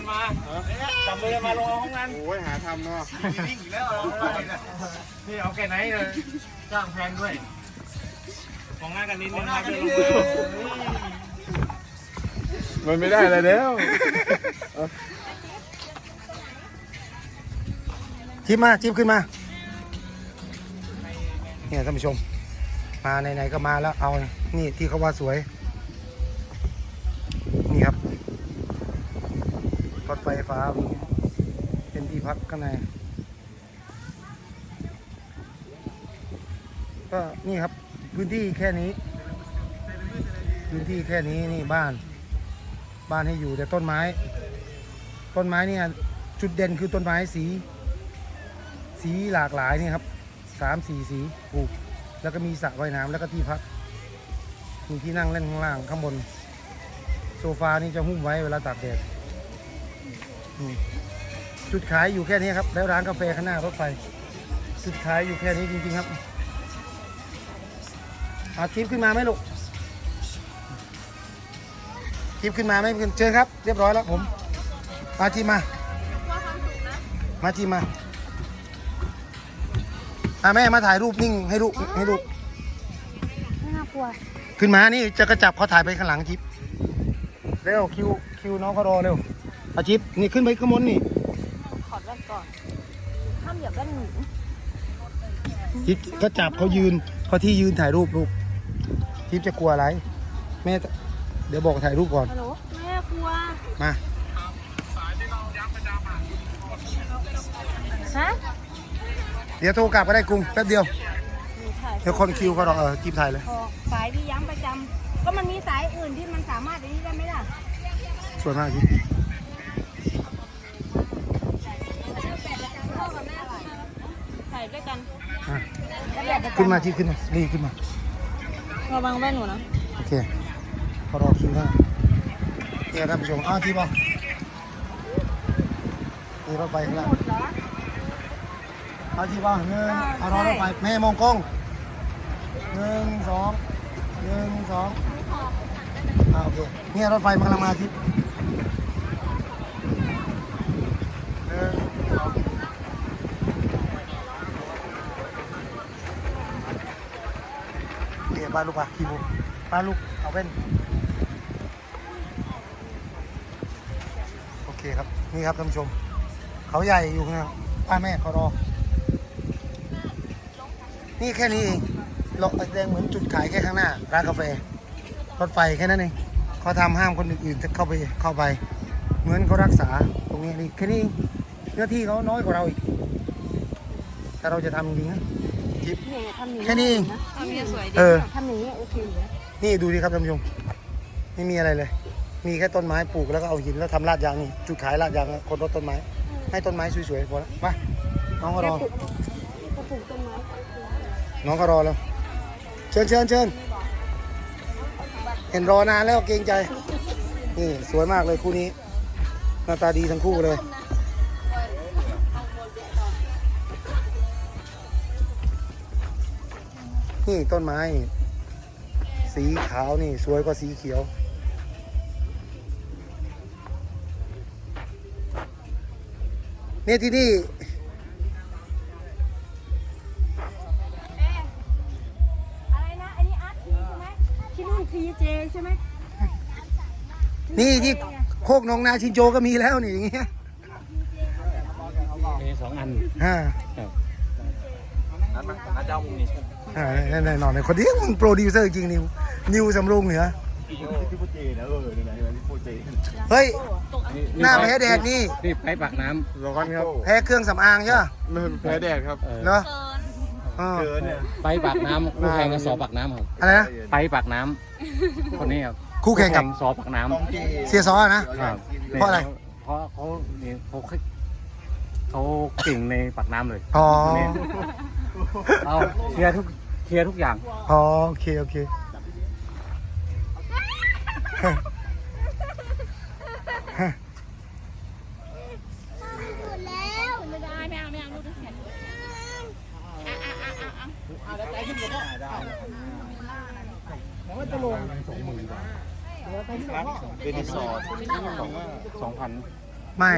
กันมาจับมือกันมาลงห้องนั้นโอ้ยหาทำเนาะวิ่งอีกแล้วนี่เอาแค่ไหนเลยจ้างแพงด้วยมองหน้ากันนิดนึงครับมันไม่ได้อะไรแล้วจิ้มมาจิ้มขึ้นมา เนี่ยท่านผู้ชม มาไหนๆก็มาแล้วเอา นี่ที่เขาว่าสวย ฟฟ้าเป็นที่พักข้างใน ก็นี่ครับพื้นที่แค่นี้ พื้นที่แค่นี้นี่บ้าน บ้านให้อยู่แต่ต้นไม้ ต้นไม้เนี่ยจุดเด่นคือต้นไม้สี สีหลากหลายนี่ครับสามสี่สีปลูกแล้วก็มีสระว่ายน้ำแล้วก็ที่พัก มีที่นั่งเล่นข้างล่างข้างบน โซฟานี่จะหุ้มไว้เวลาตากแดด อืมจุดขายอยู่แค่นี้ครับ แล้วร้านกาแฟข้างหน้ารถไฟ จุดขายอยู่แค่นี้จริง ๆ ครับเอาทิปขึ้นมาไหมลูกทิปขึ้นมาไหมขึ้นเชิญครับ เรียบร้อยแล้วผม มาทีมา มาทีมาอะแม่มาถ่ายรูปนิ่งให้ลูกให้ลูกไม่น่ากลัว ขึ้นมานี่จะกระจับเขาถ่ายไปข้างหลังจิ๊บเร็วคิวคิวน้องเขารอเร็ว อาจิ๊บนี่ขึ้นไปข้างบนนี่ขอดแว่นก่อนห้ามเหยียบแว่นหนูจิ๊บก็จับเขายืนเขาที่ยืนถ่ายรูปลูกจิ๊บจะกลัวอะไร แม่เดี๋ยวบอกถ่ายรูปก่อน ฮัลโหลแม่กลัวมาฮะเดี๋ยวโทรกลับก็ได้กรุงแป๊บเดียวหนูถ่ายเดี๋ยวคนคิวเขารอเออจิ๊บถ่ายเลยพอสายพี่ย้ำประจำก็มันมีสายอื่นที่มันสามารถอันนี้ได้ไหมล่ะ สวยมากจิ๊บพ่อ ขึ้นมาจิ๊บขึ้นมานี่ขึ้นมาระวังแว่นหนูนะ โอเคเขารอคิวแล้วเนี่ยท่านผู้ชมอ้าวจิ๊บอะนี่รถไฟข้างล่างหมดเหรอเอาทีบ้างหนึ่งเอารอรถไฟแม่มองกล้องหนึ่งสองหนึ่งสองอ่าโอเคเนี่ยรถไฟมันกำลังมาทิศหนึ่งสองเดี๋ยวบ้าลูกปะคีโมบ้าลูกเอาเป็นโอเคครับนี่ครับท่านผู้ชม เขาใหญ่อยู่ข้างหน้าป้าแม่เขารอ นี่แค่นี้เองเราแดงเหมือนจุดขายแค่ข้างหน้า ร้านกาแฟรถไฟแค่นั้นเองเขาทำห้ามคนอื่นๆจะเข้าไปเข้าไป เหมือนเขารักษาตรงนี้นี่แค่นี้เนื้อที่เขาน้อยกว่าเราอีกถ้าเราจะทำจริงนะ จิ๊บเนี่ยทำอย่างแค่นี้เอง ทำอย่างนี้สวยดีเออ ทำอย่างนี้โอเคอยู่นะนี่ดูดิครับท่านผู้ชมไม่มีอะไรเลย มีแค่ต้นไม้ปลูกแล้วก็เอาหินแล้วทำลาดยางนี่จุดขายลาดยางคนรถต้นไม้ ให้ต้นไม้สวยๆพอแล้วมาน้องก็รอก็ปลูกต้นไม้น้องก็รอแล้ว เชิญเชิญเชิญเห็นรอนานแล้วเกรงใจ นี่สวยมากเลยคู่นี้หน้าตาดีทั้งคู่เลยนี่ ต้นไม้ สีขาวนี่สวยกว่าสีเขียวนี่ที่นี่อะไรนะ อันนี้อาร์ตทีใช่ไหมที่นู่นทีเจใช่ไหมนี่ที่โคกหนองนาชินโจก็มีแล้วนี่อย่างเงี้ย มีสองอัน อ่า นั้นมาอาจารย์มุมนี้อ่าแน่นอนเลยคนนี้มึงโปรดิวเซอร์จริงนิว นิวสำโรงเหนือ ที่พูดจีนนะเออไหนๆที่พูดจีนเฮ้ย หน้าแพ้แดดนี่นี่ไปปากน้ร้อนครับแพ้เครื่องสำอางใช่ปะไม่แพ้แดดครับเหรออ่าเกินเนี่ยำไปปากน้ำคู่แข่งกับสอปากน้ำครับ อะไรนะ ไปปากน้ำคนนี้ครับคู่แข่งกับ สอปากน้ต้องจีเสียซอนะำครับเพราะอะไร เพราะเขาเนี่ยเขาเขาเก่งในปากน้ำเลยอ๋อ เอาเคลียร์ทุกเคลียร์ทุกอย่าง อ๋อโอเคโอเคแล้วไม่ได้ไม่เอาไม่เอาลูกที่เขียนอะอะอะอะอะเป็นรีสอร์ทสองพัน ไม่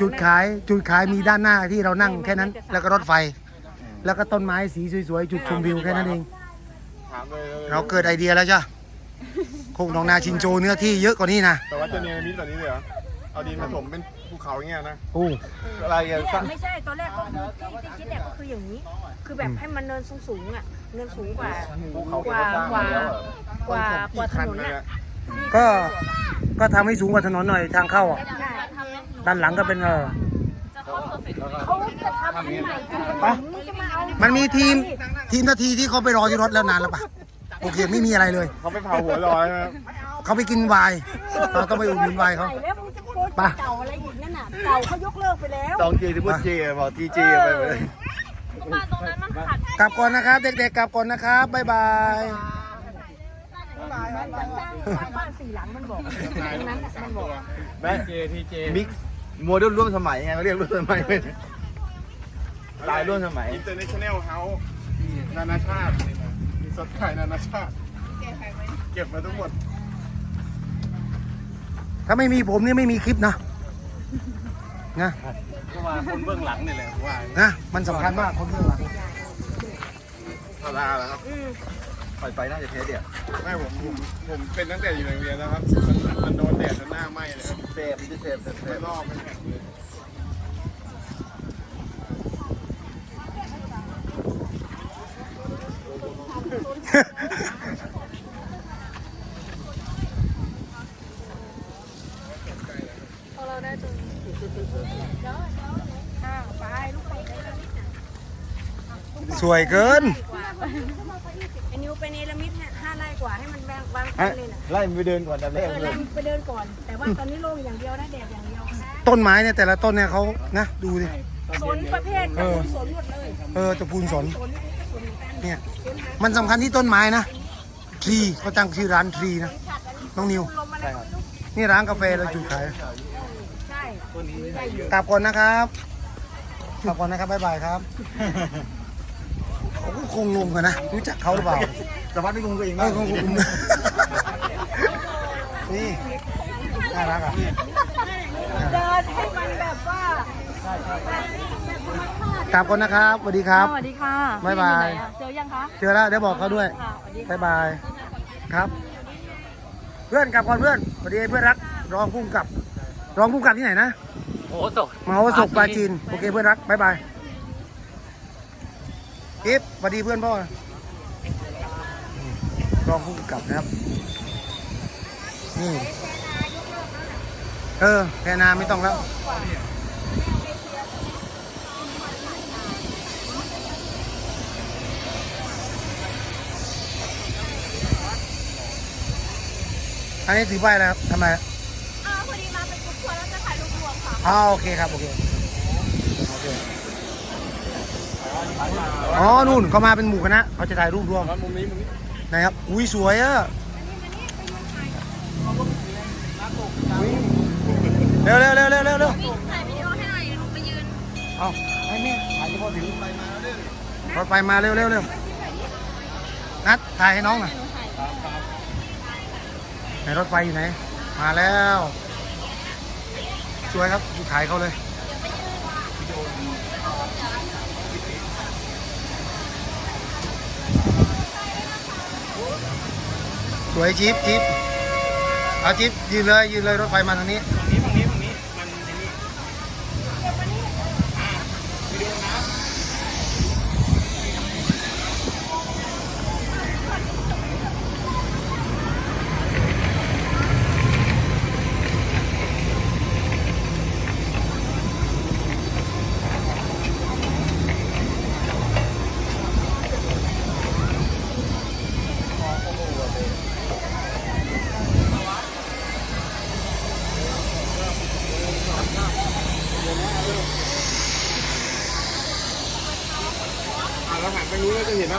จุดขายจุดขายมีด้านหน้าที่เรานั่งแค่นั้น แล้วก็รถไฟ แล้วก็ต้นไม้สีสวยๆ จุดชมวิวแค่นั้นเอง ถามเลยเราเกิดไอเดียแล้วจ้ะคงหนองนาชินโจเนื้อที่เยอะกว่านี้นะแต่ว่าจะเนรมิตแบบนี้เลยเหรอเอาดินผสมเป็นภูเขาอย่างเงี้ยนะโอ้อะไรอะที่แรกไม่ใช่ตอนแรกก็คือที่ที่คิดเนี่ยก็คืออย่างนี้ คือแบบให้มันเนินสูงๆอะเนินสูงกว่าภูเขากเก็บว่าสร้างกว่ามาแล้วอะกว่ากว่าถนนเลยอะอะก็ก็ทำให้สูงกว่าถนนหน่อยทางเข้าอะใช่ด้านหลังก็เป็นเออ เขาจะทำอันใหม่คือปะมึงจะมาเอามันมีทีมทีมนาทีที่เขาไปรอที่รถแล้วนานแล้วปะโอเคไม่มีอะไรเลย เขาไปเผาหัวลอยนะครับเขาไปกินไวน์เราต้องไปอุดหนุนไวน์เขาใส่แล้วมึงจะโกนไปเก่าอะไรอีกนั่นน่ะเก่าเขายกเลิกไปแล้วตองเจที่พูดเจบอกทีเจไปเลยกลับก่อนนะครับ เด็กๆกลับก่อนนะครับบ๊ายบายมันจะสร้างสร้างบ้านสี่หลังมันบอกตรงนั้นน่ะมันบอกแม่เจทีเจมิกซ์ โมเดลร่วมสมัยไงเขาเรียกร่วมสมัยเป็นลายร่วมสมัย อินเตอร์เนชั่นแนลเฮาส์นานาชาติสดขายนานาชาติ เก็บมาทั้งหมด ถ้าไม่มีผมนี่ไม่มีคลิปนะนะก็มาคนเบื้องหลังนี่แหละผมว่านะมันสำคัญมากคนเบื้องหลังธาราแล้วครับ ปล่อยไปน่าจะเทสเดียวไม่ผมผมผมเป็นตั้งแต่อยู่โรงเรียนแล้วครับมันมันโดนแดดจนหน้าไหม้เลยครับเซฟมันจะเซฟเซฟเซไม่ฟลอกไม่แข็งเลยสวยเกินไอ้ ฮะเลยน่ะไล่มันไปเดินก่อนดับแรเอกอเลไล่ยไปเดินก่อน แต่ว่าตอนนี้โล่งอย่างเดียวนะแดดอย่างเดียวต้นไม้เนี่ยแต่ละต้นเนี่ยเขานะดูดิ สนประเภทเออ สนหมดเลยเออตระกูลสน สนนี่ก็สนเหมือนกันเนี่ย มันสำคัญที่ต้นไม้นะทรีเขาตั้งชื่อร้านทรีนะน้องนิว ลมอะไรก็ไม่รู้นี่ร้านกาแฟเราจุดขายใช่กลับก่อนนะครับกลับก่อนนะครับบ๊ายบายครับเขาก็คงงงกันนะรู้จักเขาหรือเปล่าสวัสดีคุณตัวเองเอบ้าองคงงง นี่น่ารักอะเดินให้มันแบบว่ากลับก่อนนะครับสวัสดีครับสวัสดีค่ะบ๊ายบายพี่อไหนอะเจอยังคะเจอแล้วเดี๋ยวบอกเขาด้วยค่ะสวัสดีค่ะบายบายครับ เพื่อนกลับก่อนเพื่อนสวัสดีเพื่อนรักรองพุ่งกับ รองพุ่งกับที่ไหนนะโอ้โหสกมหาวสุขปราจีนโอเคเพื่อนรักบายบายกิฟสวัสดีเพื่อนพ่อรองพุ่งกับนะครับ นี่เออแพนาไม่ต้องแล้วอันนี้ถือป้ายแล้วครับทำไมอ้าวพอดีมาเป็นกรุ๊ปทัวร์แล้วจะถ่ายรูปรวมค่ะอ๋อโอเคครับโอเคโอเคอ๋อนู่นเขามาเป็นหมู่คณะเขาจะถ่ายรูปรวมมุมนี้มุมนี้นะครับอุ้ยสวยอะ เร็วเร็วเร็วเร็วเร็วเร็วถ่ายวิดีโอให้หน่อยลงไปยืนเอาให้แม่ถ่ายเฉพาะถึงรถไฟมาเร็วเร็วเร็วนัดถ่ายให้น้องหน่อยไหนรถไฟอยู่ไหน มาแล้วสวยครับถ่ายเขาเลยสวยจิ๊บจิ๊บ เอาจิ๊บยืนเลยยืนเลยรถไฟมาทางนี้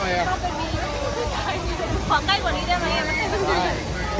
รู้แล้วจะเห็นอะไรอะขอใกล้กว่านี้ได้ไหมอะมันไม่ได้โอเค